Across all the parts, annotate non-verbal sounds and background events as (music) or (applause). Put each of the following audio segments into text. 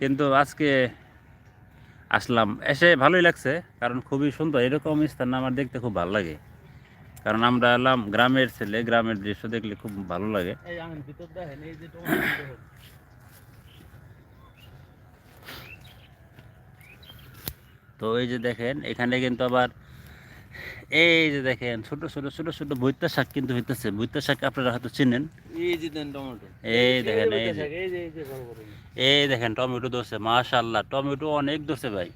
কিন্তু আজকে আসলাম। এসে ভালোই লাগছে কারণ খুবই সুন্দর। এরকম স্থান আমার দেখতে খুব ভালো লাগে। কারণ আমরা এলাম গ্রামের ছেলে গ্রামের দৃশ্য দেখলে খুব ভালো লাগে। তো এই যে দেখেন এখানে কিন্তু আবার এই যে দেখেন ছোট ছোট ছোট ছোট শাক কিন্তু হইতেছে। শাক আপনারা হয়তো চিনেন। এই যে দেন টমেটো। এই দেখেন এই যে। দেখেন টমেটো ধরছে। টমেটো অনেক ধরছে ভাই।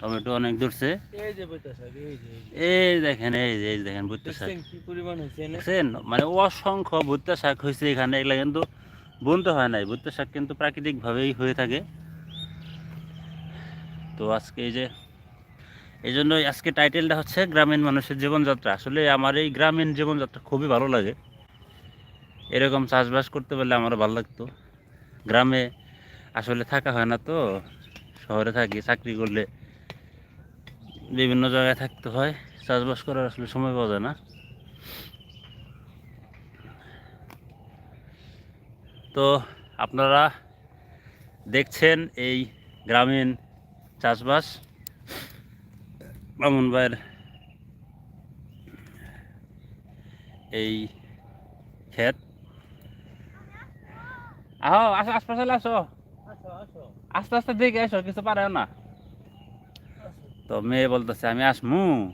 টমেটো অনেক ধরছে। এই যে বইতা শাক এই যে এই দেখেন এই যে এই দেখেন শাক। কি পরিমাণ মানে অসংখ্য ভুট্টা শাক হয়েছে এখানে এগুলা কিন্তু বুনতে হয় নাই। ভুট্টা শাক কিন্তু প্রাকৃতিকভাবেই হয়ে থাকে। তো আজকে এই যে এই জন্যই আজকে টাইটেলটা হচ্ছে গ্রামীণ মানুষের জীবনযাত্রা। আসলে আমার এই গ্রামীণ জীবনযাত্রা খুবই ভালো লাগে। এরকম চাষবাস করতে পারলে আমারও ভালো লাগতো। গ্রামে আসলে থাকা হয় না তো, শহরে থাকি, চাকরি করলে বিভিন্ন জায়গায় থাকতে হয়। চাষবাস করার আসলে সময় পাওয়া যায় না। তো আপনারা দেখছেন এই গ্রামীণ চাষবাস। মামুন ভাইয়ের এই ক্ষেত। আহ, আসো আশপাশে আসো আসো আসো। আস্তে আস্তে দেখে এসো কিছু পারে না। তো মেয়ে বলতেছে, আমি আসমু।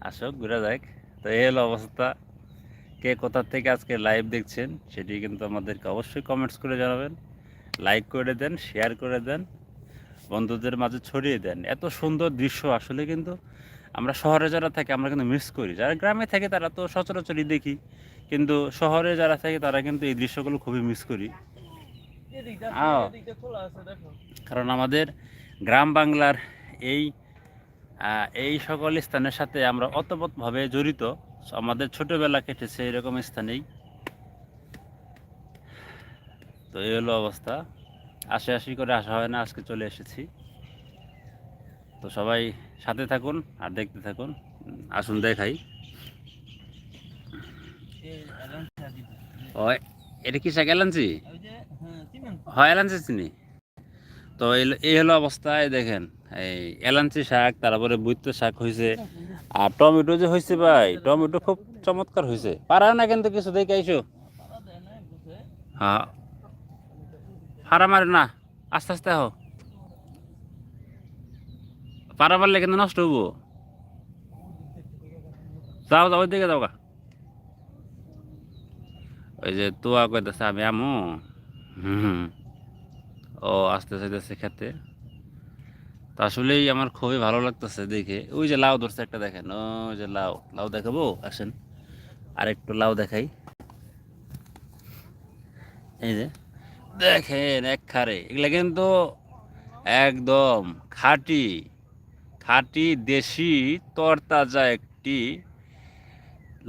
আসো ঘুরে যাক। তো এই হলো অবস্থা। কে কোথা থেকে আজকে লাইভ দেখছেন, সেটি কিন্তু আমাদেরকে অবশ্যই কমেন্টস করে জানাবেন। লাইক করে দেন শেয়ার করে দেন। বন্ধুদের মাঝে ছড়িয়ে দেন। এত সুন্দর দৃশ্য আসলে কিন্তু আমরা শহরে যারা থাকি আমরা কিন্তু মিস করি। যারা গ্রামে থাকে তারা তো সচরাচরই দেখি। কিন্তু শহরে যারা থাকে তারা কিন্তু এই দৃশ্যগুলো খুবই মিস করি। কারণ আমাদের গ্রাম বাংলার এই এই সকল স্থানের সাথে আমরা অতপতভাবে জড়িত। আমাদের ছোটবেলা কেটেছে এরকম স্থানেই। তো এই হলো অবস্থা। আসে আসি করে আসা হয় না, আজকে চলে এসেছি। তো সবাই সাথে থাকুন আর দেখতে থাকুন, আসুন দেখাই। ও, এটা কি শাক যে হ্যাঁ এলাঞ্চি চিনি? তো এই- হলো অবস্থায় দেখেন, এই এলাঞ্চি শাক, তারপরে বৈত্য শাক হয়েছে আর টমেটো যে হয়েছে ভাই, টমেটো খুব চমৎকার হয়েছে পারা না কিন্তু কিছু, দেখে আইসো। হ্যাঁ। হারা মারে না, আস্তে আস্তে হো পারা মারলে কিন্তু নষ্ট হব। যাও যাও দিকে যাও গা। ওই যে তোয়া কইতেছে আমি আমু। হুম। ও আস্তে আস্তে খেতে। তো আসলেই আমার খুবই ভালো লাগতেছে দেখে। ওই যে লাউ ধরছে একটা দেখেন, ওই যে লাউ। লাউ দেখাবো? আসেন। আর একটু লাউ দেখাই। এই যে। দেখেন এক খারে এগুলা কিন্তু একদম খাঁটি খাঁটি দেশি তরতাজা একটি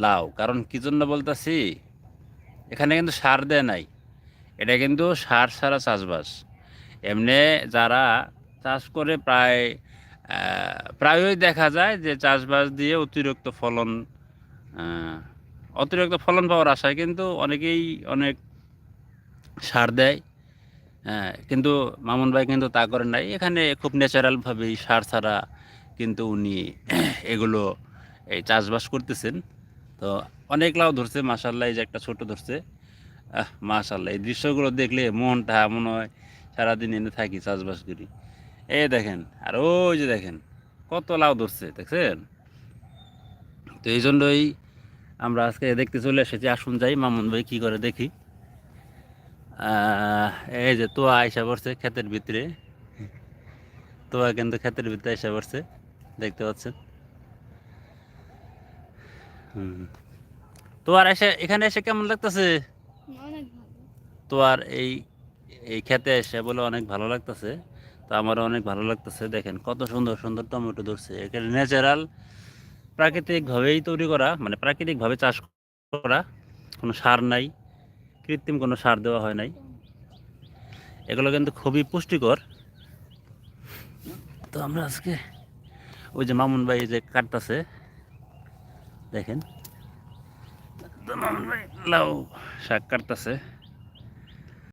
লাউ। কারণ কি জন্য বলতেছি? এখানে কিন্তু সার দেয় নাই। এটা কিন্তু সার সারা চাষবাস। এমনি যারা চাষ করে প্রায় প্রায়ই দেখা যায় যে চাষবাস দিয়ে অতিরিক্ত ফলন অতিরিক্ত ফলন পাওয়ার আশায় কিন্তু অনেকেই অনেক সার দেয়। হ্যাঁ কিন্তু মামুন ভাই কিন্তু তা করেন নাই। এখানে খুব ন্যাচারালভাবেই সার ছাড়া কিন্তু উনি (clears throat) এগুলো এই চাষবাস করতেছেন। তো অনেক লাউ ধরছে মাসাল্লাহ এই যে একটা ছোট ধরছে। আহ মাশাল্লাহ এই দৃশ্যগুলো দেখলে মনটা মনে হয়, সারাদিন এনে থাকি, চাষবাস করি। এই দেখেন, আর ওই যে দেখেন, কত লাউ ধরছে, দেখছেন? তো এই জন্যই আমরা আজকে দেখতে চলে এসেছি, আসুন যাই, মামুন ভাই কী করে দেখি। এই যে তোয়া আইসা পড়ছে ক্ষেতের ভিতরে। তোয়া কিন্তু ক্ষেতের ভিতরে আইসা পড়ছে, দেখতে পাচ্ছেন। তোয়ার এসে, এখানে এসে কেমন লাগতেছে? অনেক ভালো তো আর এই এই খেতে এসে বলে অনেক ভালো লাগতেছে। তো আমারও অনেক ভালো লাগতেছে, দেখেন কত সুন্দর সুন্দর টমেটো ধরছে। এখানে ন্যাচারাল প্রাকৃতিকভাবেই তৈরি করা মানে প্রাকৃতিকভাবে চাষ করা, কোনো সার নাই। কৃত্রিম কোনো সার দেওয়া হয় নাই। এগুলো কিন্তু খুবই পুষ্টিকর। তো আমরা আজকে ওই যে মামুন ভাই যে কাটতেছে, দেখেন। মামুন ভাই লাউ শাক কাটতাছে।